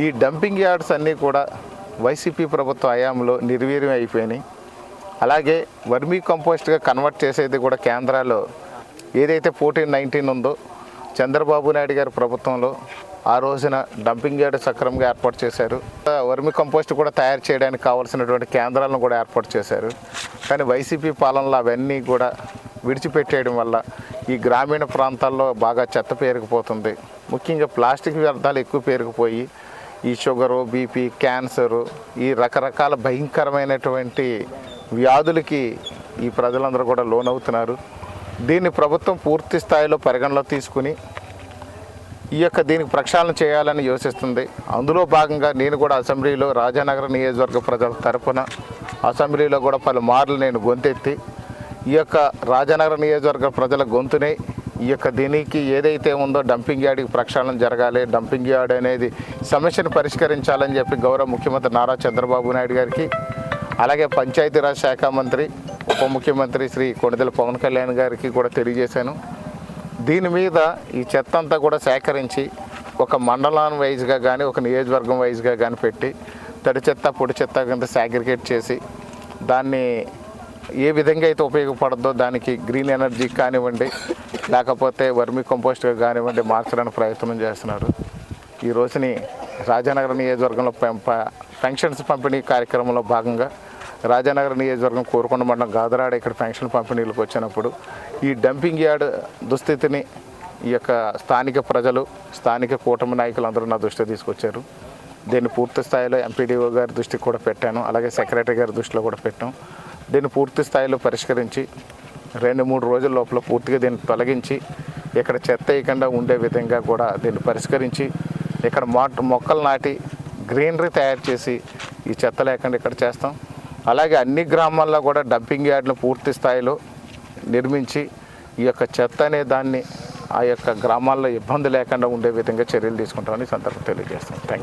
ఈ dumping yards అన్నీ కూడా వైసీపీ ప్రభుత్వ హయాంలో నిర్వీర్యం అయిపోయినాయి. అలాగే వర్మీ కంపోస్ట్గా కన్వర్ట్ చేసేది కూడా కేంద్రాల్లో ఏదైతే ఫోర్టీన్ నైన్టీన్ ఉందో చంద్రబాబు నాయుడు గారి ప్రభుత్వంలో ఆ రోజున డంపింగ్ యార్డ్ సక్రమంగా ఏర్పాటు చేశారు. వర్మి కంపోస్ట్ కూడా తయారు చేయడానికి కావాల్సినటువంటి కేంద్రాలను కూడా ఏర్పాటు చేశారు. కానీ వైసీపీ పాలనలో అవన్నీ కూడా విడిచిపెట్టేయడం వల్ల ఈ గ్రామీణ ప్రాంతాల్లో బాగా చెత్త పేరుకుపోతుంది. ముఖ్యంగా ప్లాస్టిక్ వ్యర్థాలు ఎక్కువ పేరుకుపోయి ఈ షుగరు బీపీ క్యాన్సరు ఈ రకరకాల భయంకరమైనటువంటి వ్యాధులకి ఈ ప్రజలందరూ కూడా లోనవుతున్నారు. దీన్ని ప్రభుత్వం పూర్తి స్థాయిలో పరిగణలో తీసుకుని ఈ యొక్క దీనికి ప్రక్షాళన చేయాలని యోచిస్తుంది. అందులో భాగంగా నేను కూడా అసెంబ్లీలో రాజానగర నియోజకవర్గ ప్రజల తరఫున అసెంబ్లీలో కూడా పలుమార్లు నేను గొంతెత్తి ఈ యొక్క రాజానగర నియోజకవర్గ ప్రజల గొంతునే ఈ యొక్క దీనికి ఏదైతే ఉందో డంపింగ్ యార్డ్కి ప్రక్షాళన జరగాలి. డంపింగ్ యార్డ్ అనేది సమస్యను పరిష్కరించాలని చెప్పి గౌరవ ముఖ్యమంత్రి నారా చంద్రబాబు నాయుడు గారికి అలాగే పంచాయతీరాజ్ శాఖ మంత్రి ఉప ముఖ్యమంత్రి శ్రీ కొణిదెల పవన్ కళ్యాణ్ గారికి కూడా తెలియజేశాను. దీని మీద ఈ చెత్త అంతా కూడా సేకరించి ఒక మండలాన్ వైజ్గా కానీ ఒక నియోజకవర్గం వైజ్గా కానీ పెట్టి తడి చెత్త పొడి చెత్త కింద సాగ్రిగేట్ చేసి దాన్ని ఏ విధంగా అయితే ఉపయోగపడద్దో దానికి గ్రీన్ ఎనర్జీ కానివ్వండి లేకపోతే వర్మి కంపోస్ట్గా కానివ్వండి మార్చడానికి ప్రయత్నం చేస్తున్నారు. ఈ రోజుని రాజానగర నియోజకవర్గంలో పెన్షన్స్ పంపిణీ కార్యక్రమంలో భాగంగా రాజానగర నియోజకవర్గం కోరుకొండ మండలం గాదరాడ ఇక్కడ పెన్షన్ పంపిణీలకు వచ్చినప్పుడు ఈ డంపింగ్ యార్డ్ దుస్థితిని ఈ యొక్క స్థానిక ప్రజలు స్థానిక కూటమి నాయకులు అందరూ నా దృష్టికి తీసుకొచ్చారు. దీన్ని పూర్తి స్థాయిలో ఎంపీడీఓ గారి దృష్టికి కూడా పెట్టాను అలాగే సెక్రటరీ గారి దృష్టిలో కూడా పెట్టాం. దీన్ని పూర్తి స్థాయిలో పరిష్కరించి రెండు మూడు రోజుల లోపల పూర్తిగా దీన్ని తొలగించి ఇక్కడ చెత్త వేయకుండా ఉండే విధంగా కూడా దీన్ని పరిష్కరించి ఇక్కడ మాట మొక్కలు నాటి గ్రీనరీ తయారు చేసి ఈ చెత్త లేకుండా ఇక్కడ చేస్తాం. అలాగే అన్ని గ్రామాల్లో కూడా డంపింగ్ యార్డ్లు పూర్తి స్థాయిలో నిర్మించి ఈ యొక్క చెత్త అనే దాన్ని ఆ యొక్క గ్రామాల్లో ఇబ్బంది లేకుండా ఉండే విధంగా చర్యలు తీసుకుంటామని సందర్భం తెలియజేస్తాం. థ్యాంక్